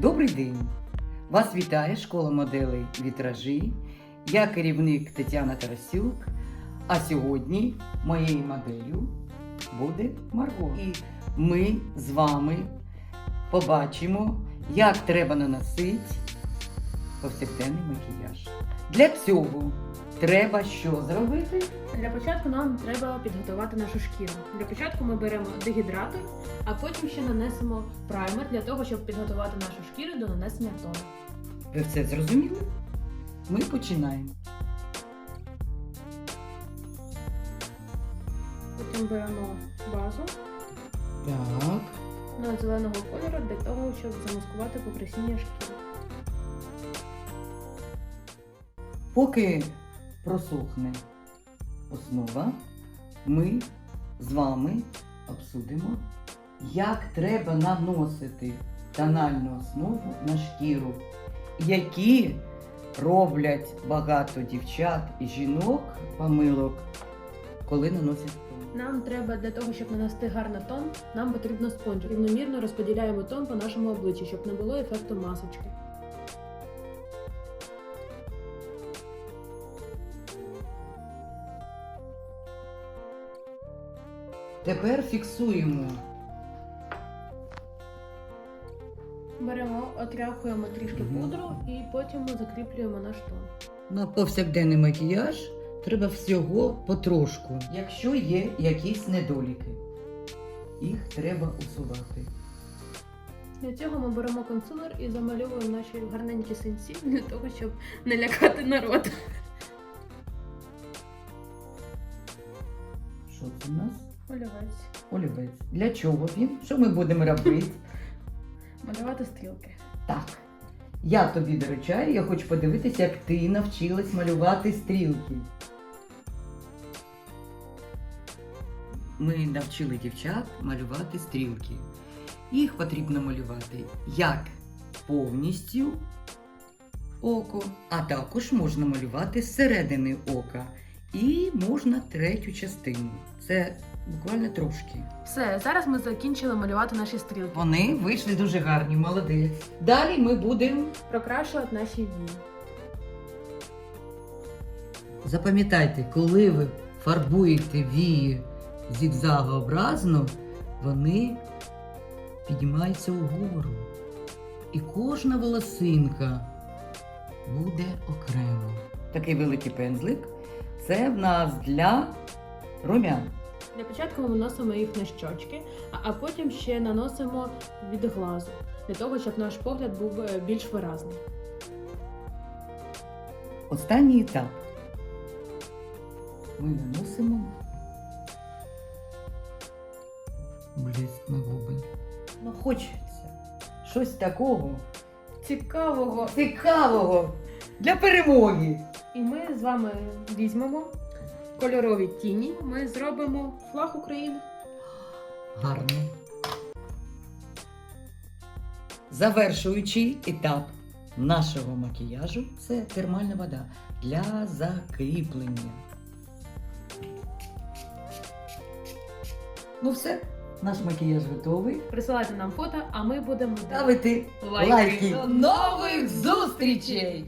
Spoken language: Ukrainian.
Добрий день! Вас вітає школа моделей вітражі. Я керівник Тетяна Тарасюк. А сьогодні моєю моделлю буде Марго. І ми з вами побачимо, як треба наносити повсякденний макіяж. Для цього треба що зробити? Для початку нам треба підготувати нашу шкіру. Для початку ми беремо дегідратор, а потім ще нанесемо праймер для того, щоб підготувати нашу шкіру до нанесення тону. Ви все зрозуміли? Ми починаємо. Потім беремо базу Так. на зеленого кольору для того, щоб замаскувати покрасіння шкіри. Поки просохне основа, ми з вами обсудимо, як треба наносити тональну основу на шкіру, які роблять багато дівчат і жінок помилок, коли наносять. Нам треба для того, щоб нанести гарний тон, нам потрібно спонж. Рівномірно розподіляємо тон по нашому обличчю, щоб не було ефекту масочки. Тепер фіксуємо. Беремо, отряхуємо трішки Мгм. пудру і потім закріплюємо наш тон. На повсякденний макіяж треба всього потрошку. Якщо є якісь недоліки, їх треба усувати. Для цього ми беремо консилер і замальовуємо наші гарненькі синці для того, щоб не лякати народ. Що це у нас? Олівець. Олівець. Для чого він? Що ми будемо робити? Малювати стрілки. Так. Я тобі доручаю, я хочу подивитися, як ти навчилась малювати стрілки. Ми навчили дівчат малювати стрілки. Їх потрібно малювати як повністю око, а також можна малювати зсередини ока. І можна третю частину. Це буквально трошки. Все, зараз ми закінчили малювати наші стрілки. Вони вийшли дуже гарні, молодець. Далі ми будемо Прокрашувати наші вії. Запам'ятайте, коли ви фарбуєте вії зігзагообразно, вони піднімаються угору. І кожна волосинка буде окремо. Такий великий пензлик. Це в нас для румян. Для початку ми наносимо їх на щочки, а- потім ще наносимо від глазу, для того, щоб наш погляд був е, більш виразний. Останній етап. Ми наносимо блиск на губи. Ну, хочеться щось такого Цікавого! цікавого для перемоги. І ми з вами візьмемо кольорові тіні. Ми зробимо флаг України. Гарно. Завершуючий етап нашого макіяжу це термальна вода для закріплення. Ну все, наш макіяж готовий. Присилайте нам фото, а ми будемо Ставити Лайки. лайки. До нових зустрічей!